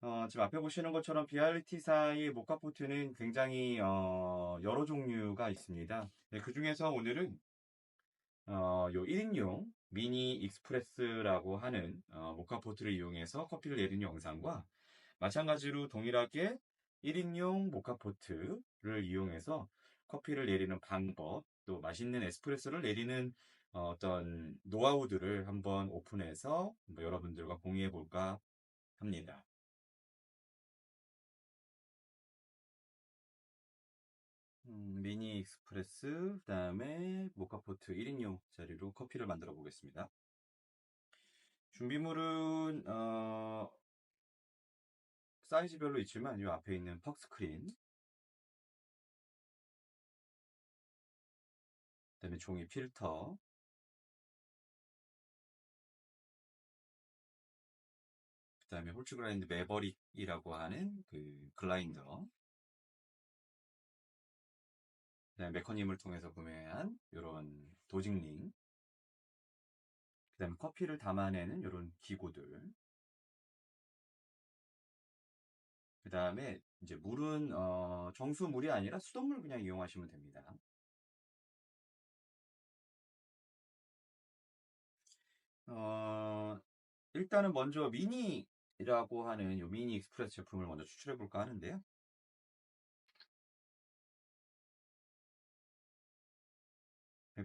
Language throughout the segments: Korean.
어, 지금 앞에 보시는 것처럼 BRT사의 모카포트는 굉장히 어, 여러 종류가 있습니다. 네, 그 중에서 오늘은 어, 요 1인용 미니 익스프레스라고 하는 어, 모카포트를 이용해서 커피를 내리는 영상과 마찬가지로 동일하게 1인용 모카포트를 이용해서 커피를 내리는 방법, 또 맛있는 에스프레소를 내리는 어, 어떤 노하우들을 한번 오픈해서 뭐 여러분들과 공유해 볼까 합니다. 음, 미니 익스프레스, 그 다음에 모카포트 1인용 자리로 커피를 만들어 보겠습니다. 준비물은 어, 사이즈별로 있지만 이 앞에 있는 퍽 스크린 그 다음에 종이 필터 그 다음에 홀츠 그라인드 매버릭이라고 하는 그 글라인더 그다음에 메커님을 통해서 구매한 이런 도직링 그다음에 커피를 담아내는 이런 기구들 그 다음에 이제 물은 어, 정수 물이 아니라 수돗물 그냥 이용하시면 됩니다. 어, 일단은 먼저 미니라고 하는 이 미니 익스프레스 제품을 먼저 추출해 볼까 하는데요.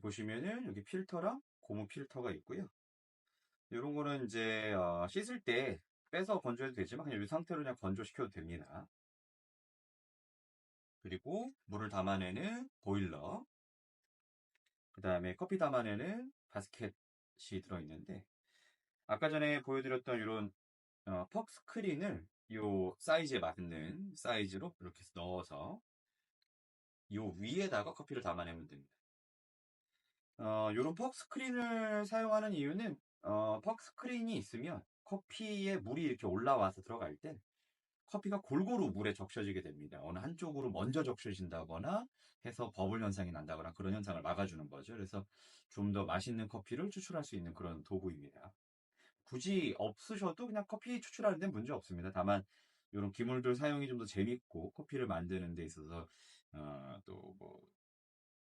보시면은 여기 필터랑 고무 필터가 있고요. 이런 거는 이제 어, 씻을 때 빼서 건조해도 되지만 그냥 이 상태로 그냥 건조시켜도 됩니다. 그리고 물을 담아내는 보일러 그 다음에 커피 담아내는 바스켓이 들어있는데 아까 전에 보여드렸던 이런 어, 퍽 스크린을 이 사이즈에 맞는 사이즈로 이렇게 넣어서 이 위에다가 커피를 담아내면 됩니다. 어, 이런 퍽 스크린을 사용하는 이유는 어, 퍽 스크린이 있으면 커피에 물이 이렇게 올라와서 들어갈 때 커피가 골고루 물에 적셔지게 됩니다. 어느 한쪽으로 먼저 적셔진다거나 해서 버블 현상이 난다거나 그런 현상을 막아주는 거죠. 그래서 좀 더 맛있는 커피를 추출할 수 있는 그런 도구입니다. 굳이 없으셔도 그냥 커피 추출하는 데 문제 없습니다. 다만 이런 기물들 사용이 좀 더 재밌고 커피를 만드는 데 있어서 어, 또뭐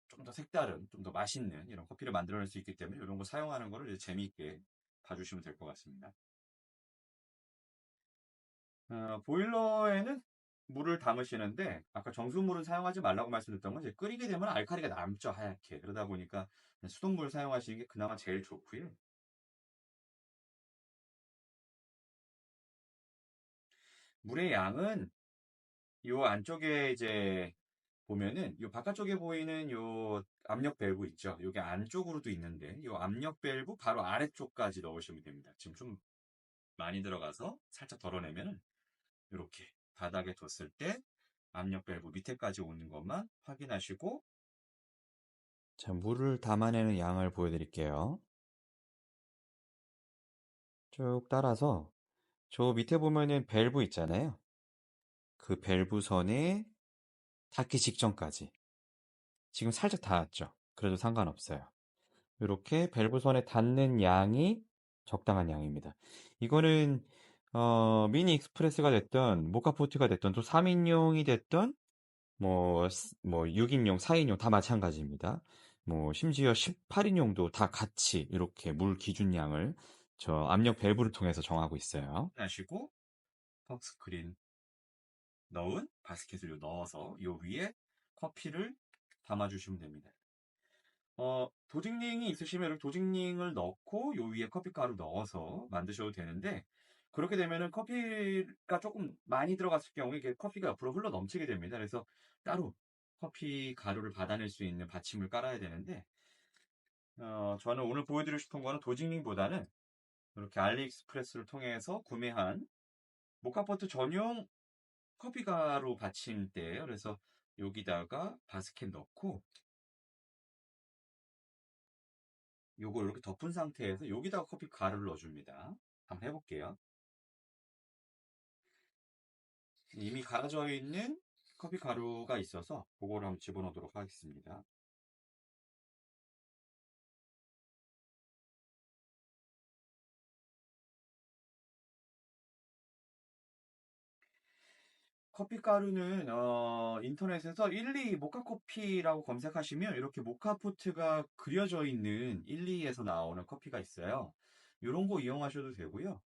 좀 더 색다른, 좀 더 맛있는 이런 커피를 만들어낼 수 있기 때문에 이런 거 사용하는 거를 재미있게 봐주시면 될 것 같습니다. 어, 보일러에는 물을 담으시는데 아까 정수물은 사용하지 말라고 말씀드렸던 건 이제 끓이게 되면 알칼리가 남죠 하얗게 그러다 보니까 수돗물 사용하시는 게 그나마 제일 좋고요. 물의 양은 요 안쪽에 이제 보면은 요 바깥쪽에 보이는 요 압력 밸브 있죠. 요게 안쪽으로도 있는데 요 압력 밸브 바로 아래쪽까지 넣으시면 됩니다. 지금 좀 많이 들어가서 살짝 덜어내면은 이렇게 바닥에 뒀을 때 압력 밸브 밑에까지 오는 것만 확인하시고 자, 물을 담아내는 양을 보여드릴게요. 쭉 따라서 저 밑에 보면은 밸브 있잖아요. 그 밸브 선에 닿기 직전까지. 지금 살짝 닿았죠. 그래도 상관없어요. 이렇게 밸브 선에 닿는 양이 적당한 양입니다. 이거는 어, 미니 익스프레스가 됐던 모카포트가 됐던 또 3인용이 됐던 뭐, 뭐 6인용, 4인용 다 마찬가지입니다. 뭐 심지어 18인용도 다 같이 이렇게 물 기준량을 저 압력 밸브를 통해서 정하고 있어요. 하시고 턱 스크린 넣은 바스켓을 넣어서 이 위에 커피를 담아주시면 됩니다. 어, 도직링이 있으시면 도직링을 넣고 요 위에 커피가루 넣어서 만드셔도 되는데 그렇게 되면은 커피가 조금 많이 들어갔을 경우에 이게 커피가 옆으로 흘러 넘치게 됩니다. 그래서 따로 커피 가루를 받아낼 수 있는 받침을 깔아야 되는데 어, 저는 오늘 보여드리고 싶은 거는 도직링보다는 이렇게 알리익스프레스를 통해서 구매한 모카포트 전용 커피가루 받침대예요. 그래서 여기다가 바스켓 넣고 요거 이렇게 덮은 상태에서 여기다가 커피 가루를 넣어줍니다. 한번 해볼게요. 이미 갈아져 있는 커피 가루가 있어서 그거를 한번 집어넣도록 하겠습니다. 커피 가루는 어, 인터넷에서 12 모카 커피라고 검색하시면 이렇게 모카 포트가 그려져 있는 12에서 나오는 커피가 있어요. 이런 거 이용하셔도 되고요.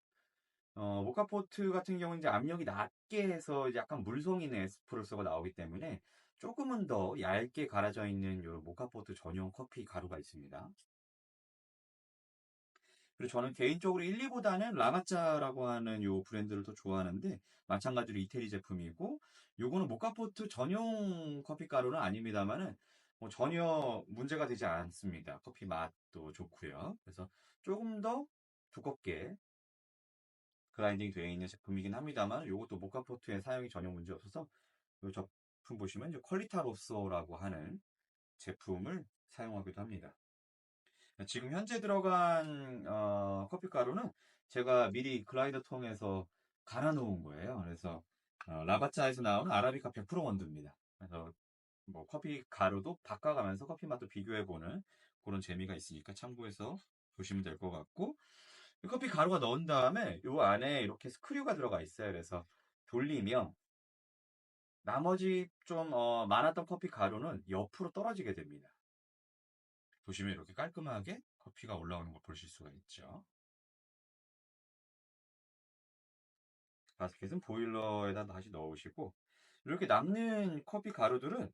어, 모카 포트 같은 경우는 이제 압력이 낮게 해서 약간 물성 있는 에스프레소가 나오기 때문에 조금은 더 얇게 갈아져 있는 요 모카 포트 전용 커피 가루가 있습니다. 그리고 저는 개인적으로 1, 2보다는 라마짜라고 하는 요 브랜드를 더 좋아하는데 마찬가지로 이태리 제품이고 요거는 모카포트 전용 커피 가루는 아닙니다만은 뭐 전혀 문제가 되지 않습니다. 커피 맛도 좋고요. 그래서 조금 더 두껍게 그라인딩이 되어 있는 제품이긴 합니다만 요것도 모카포트의 사용이 전혀 문제 없어서 요 제품 보시면 퀄리타로소라고 하는 제품을 사용하기도 합니다. 지금 현재 들어간 어, 커피 가루는 제가 미리 글라이더 통해서 갈아 놓은 거예요. 그래서 어, 라바짜에서 나온 아라비카 100% 원두입니다. 그래서 뭐 커피 가루도 바꿔가면서 커피 맛도 비교해보는 그런 재미가 있으니까 참고해서 보시면 될 것 같고 커피 가루가 넣은 다음에 이 안에 이렇게 스크류가 들어가 있어요. 그래서 돌리면 나머지 좀 어, 많았던 커피 가루는 옆으로 떨어지게 됩니다. 보시면 이렇게 깔끔하게 커피가 올라오는 걸 보실 수가 있죠. 바스켓은 보일러에다 다시 넣으시고 이렇게 남는 커피 가루들은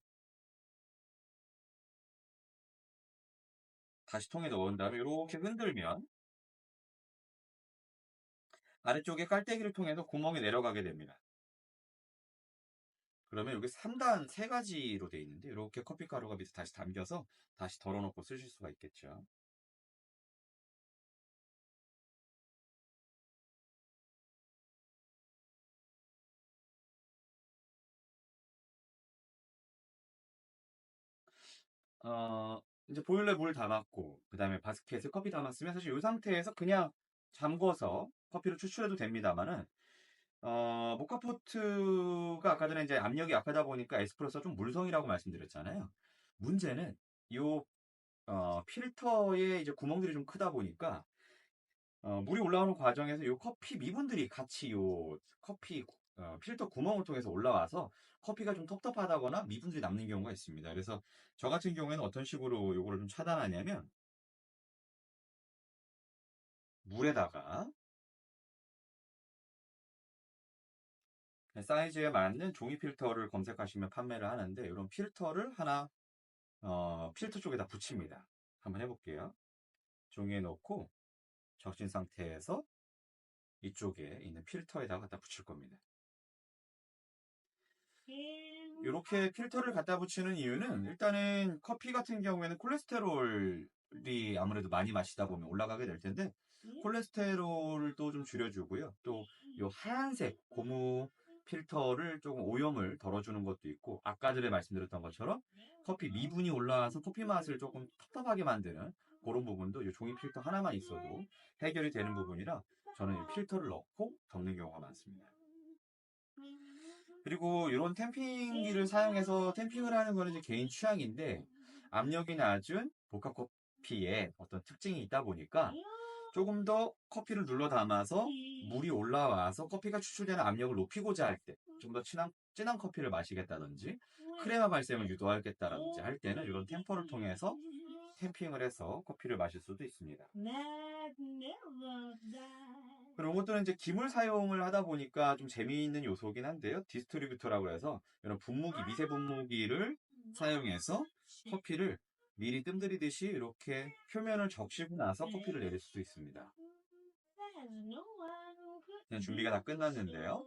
다시 통에 넣은 다음에 이렇게 흔들면 아래쪽에 깔때기를 통해서 구멍이 내려가게 됩니다. 그러면 여기 3단 3가지로 되어 있는데 이렇게 커피 가루가 밑에 다시 담겨서 다시 덜어놓고 쓰실 수가 있겠죠. 어, 이제 보일러에 물 담았고 그 다음에 바스켓에 커피 담았으면 사실 이 상태에서 그냥 잠궈서 커피를 추출해도 됩니다만은 어, 모카포트가 아까 전에 이제 압력이 약하다 보니까 에스프레소가 좀 물성이라고 말씀드렸잖아요. 문제는 요 어, 필터에 이제 구멍들이 좀 크다 보니까 어, 물이 올라오는 과정에서 요 커피 미분들이 같이 요 커피 어, 필터 구멍을 통해서 올라와서 커피가 좀 텁텁하다거나 미분들이 남는 경우가 있습니다. 그래서 저 같은 경우에는 어떤 식으로 요거를 좀 차단하냐면 물에다가 사이즈에 맞는 종이 필터를 검색하시면 판매를 하는데 이런 필터를 하나 어, 필터 쪽에다 붙입니다. 한번 해볼게요. 종이에 넣고 적신 상태에서 이쪽에 있는 필터에다가 갖다 붙일 겁니다. 이렇게 필터를 갖다 붙이는 이유는 일단은 커피 같은 경우에는 콜레스테롤이 아무래도 많이 마시다 보면 올라가게 될 텐데 콜레스테롤도 좀 줄여주고요. 또 이 하얀색 고무 필터를 조금 오염을 덜어주는 것도 있고 아까 전에 말씀드렸던 것처럼 커피 미분이 올라와서 커피 맛을 조금 텁텁하게 만드는 그런 부분도 이 종이 필터 하나만 있어도 해결이 되는 부분이라 저는 이 필터를 넣고 덮는 경우가 많습니다. 그리고 이런 템핑기를 사용해서 템핑을 하는 거는 이제 개인 취향인데 압력이 낮은 보카커피에 어떤 특징이 있다 보니까 조금 더 커피를 눌러 담아서 물이 올라와서 커피가 추출되는 압력을 높이고자 할 때, 좀 더 진한, 진한 커피를 마시겠다든지, 크레마 발생을 유도하겠다든지 할 때는 이런 템퍼를 통해서 템핑을 해서 커피를 마실 수도 있습니다. 그리고 이것들은 이제 김을 사용을 하다 보니까 좀 재미있는 요소긴 한데요. 디스트리뷰터라고 해서 이런 분무기, 미세 분무기를 사용해서 커피를 미리 뜸들이듯이 이렇게 표면을 적시고 나서 커피를 내릴 수도 있습니다. 그냥 준비가 다 끝났는데요.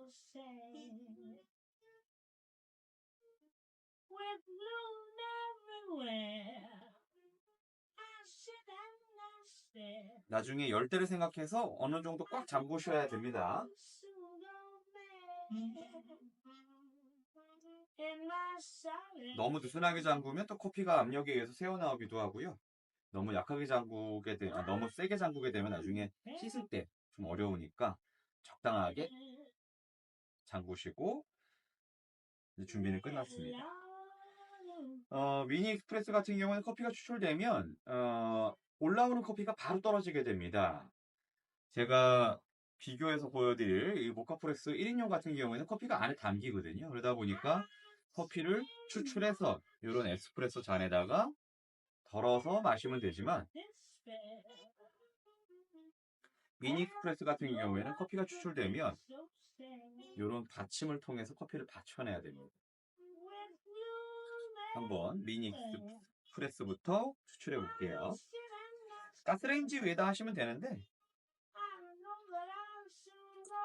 나중에 열대를 생각해서 어느 정도 꽉 잠그셔야 됩니다. 너무 느슨하게 잠그면 또 커피가 압력에 의해서 새어나오기도 하고요. 너무 약하게 잠그게 되, 아, 너무 세게 잠그게 되면 나중에 씻을 때 좀 어려우니까 적당하게 잠그시고 준비는 끝났습니다. 어, 미니 익스프레스 같은 경우는 커피가 추출되면 어, 올라오는 커피가 바로 떨어지게 됩니다. 제가 비교해서 보여드릴 이 모카프레스 1인용 같은 경우에는 커피가 안에 담기거든요. 그러다 보니까 커피를 추출해서 이런 에스프레소 잔에다가 덜어서 마시면 되지만 미니 익스프레소 같은 경우에는 커피가 추출되면 이런 받침을 통해서 커피를 받쳐내야 됩니다. 한번 미니 익스프레소부터 추출해 볼게요. 가스레인지 위에다 하시면 되는데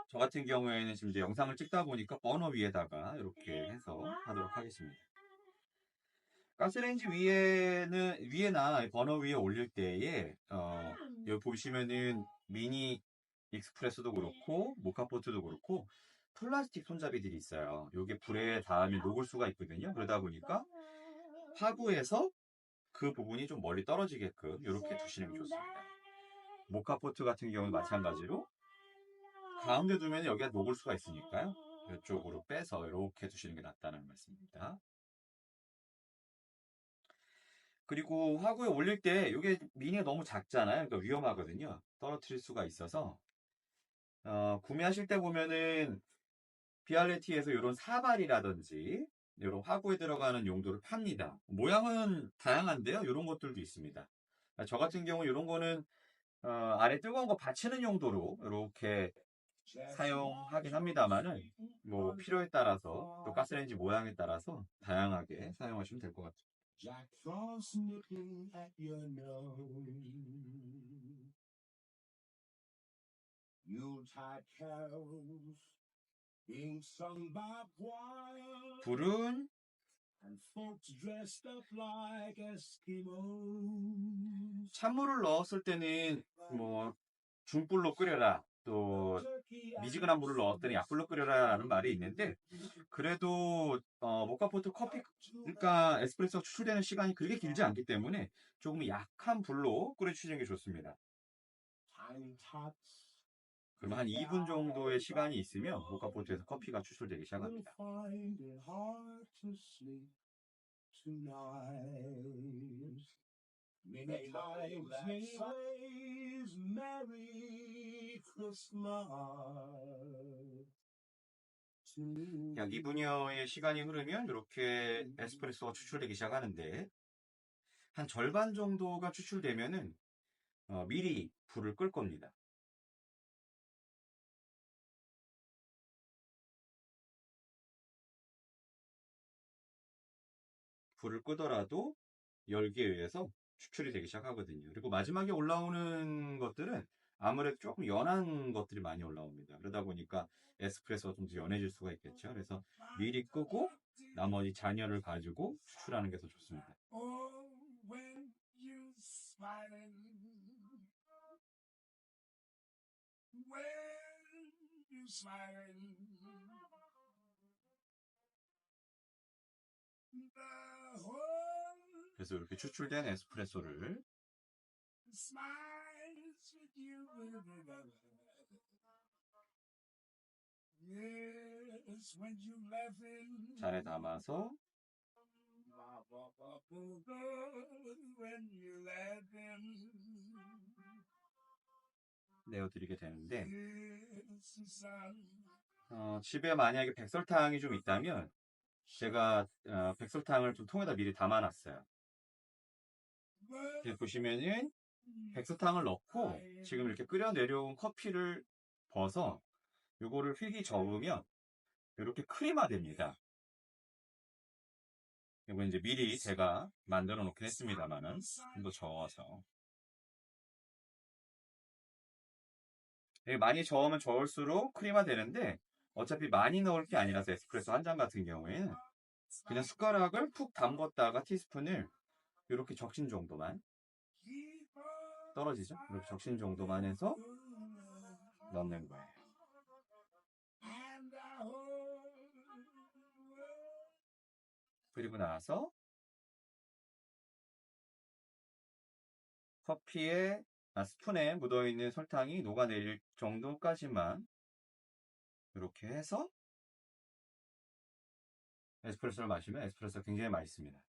저 같은 경우에는 지금 이제 영상을 찍다 보니까 버너 위에다가 이렇게 해서 하도록 하겠습니다. 가스레인지 위에는 위에나 버너 위에 올릴 때에 어, 여기 보시면은 미니 익스프레소도 그렇고 모카포트도 그렇고 플라스틱 손잡이들이 있어요. 요게 불에 닿으면 녹을 수가 있거든요. 그러다 보니까 화구에서 그 부분이 좀 멀리 떨어지게끔 이렇게 두시는 게 좋습니다. 모카포트 같은 경우는 마찬가지로 가운데 두면 여기가 녹을 수가 있으니까요. 이쪽으로 빼서 이렇게 두시는 게 낫다는 말씀입니다. 그리고 화구에 올릴 때 이게 미니가 너무 작잖아요. 그러니까 위험하거든요. 떨어뜨릴 수가 있어서 어, 구매하실 때 보면은 비알레티에서 이런 사발이라든지 이런 화구에 들어가는 용도를 팝니다. 모양은 다양한데요. 이런 것들도 있습니다. 저 같은 경우 이런 거는 어, 아래 뜨거운 거 받치는 용도로 이렇게 사용하긴 합니다만은 뭐 필요에 따라서 또 가스레인지 모양에 따라서 다양하게 사용하시면 될 것 같아요. Jack Frost nipping at your nose. Yuletide carols being sung by choir 불은 and folks dressed up like Eskimos. 찬물을 넣었을 때는 뭐 중불로 끓여라 또 미지근한 물을 넣었더니 약불로 끓여라라는 말이 있는데 그래도 어, 모카포트 커피 그러니까 에스프레소 추출되는 시간이 그렇게 길지 않기 때문에 조금 약한 불로 끓여주시는 게 좋습니다. 그러면 한 2분 정도의 시간이 있으면 모카포트에서 커피가 추출되기 시작합니다. Many lives, many ways, Merry Christmas. 약 2분여의 시간이 흐르면 이렇게 에스프레소가 추출되기 시작하는데 한 절반 정도가 추출되면은 어, 미리 불을 끌 겁니다. 불을 끄더라도 열기에 의해서 추출이 되기 시작하거든요. 그리고 마지막에 올라오는 것들은 아무래도 조금 연한 것들이 많이 올라옵니다. 그러다 보니까 에스프레소가 좀 더 연해질 수가 있겠죠. 그래서 미리 끄고 나머지 잔여를 가지고 추출하는 게 더 좋습니다. 그래서 이렇게 추출된 에스프레소를. 잔에 담아서. 내어드리게 되는데. 어, 집에 만약에 백설탕이 좀 있다면 제가 어, 백설탕을 좀 통에다 미리 담아놨어요. 이렇게 보시면은 백설탕을 넣고 지금 이렇게 끓여 내려온 커피를 벗어 요거를 휘기 저으면 이렇게 크림화 됩니다. 이거 이제 미리 제가 만들어 놓긴 했습니다만은 좀 더 저어서. 많이 저으면 저을수록 크림화 되는데 어차피 많이 넣을 게 아니라서 에스프레소 한 잔 같은 경우에는 그냥 숟가락을 푹 담궜다가 티스푼을 이렇게 적신 정도만 떨어지죠? 이렇게 적신 정도만 해서 넣는 거예요. 그리고 나서 커피에 아, 스푼에 묻어있는 설탕이 녹아내릴 정도까지만 이렇게 해서 에스프레소를 마시면 에스프레소가 굉장히 맛있습니다.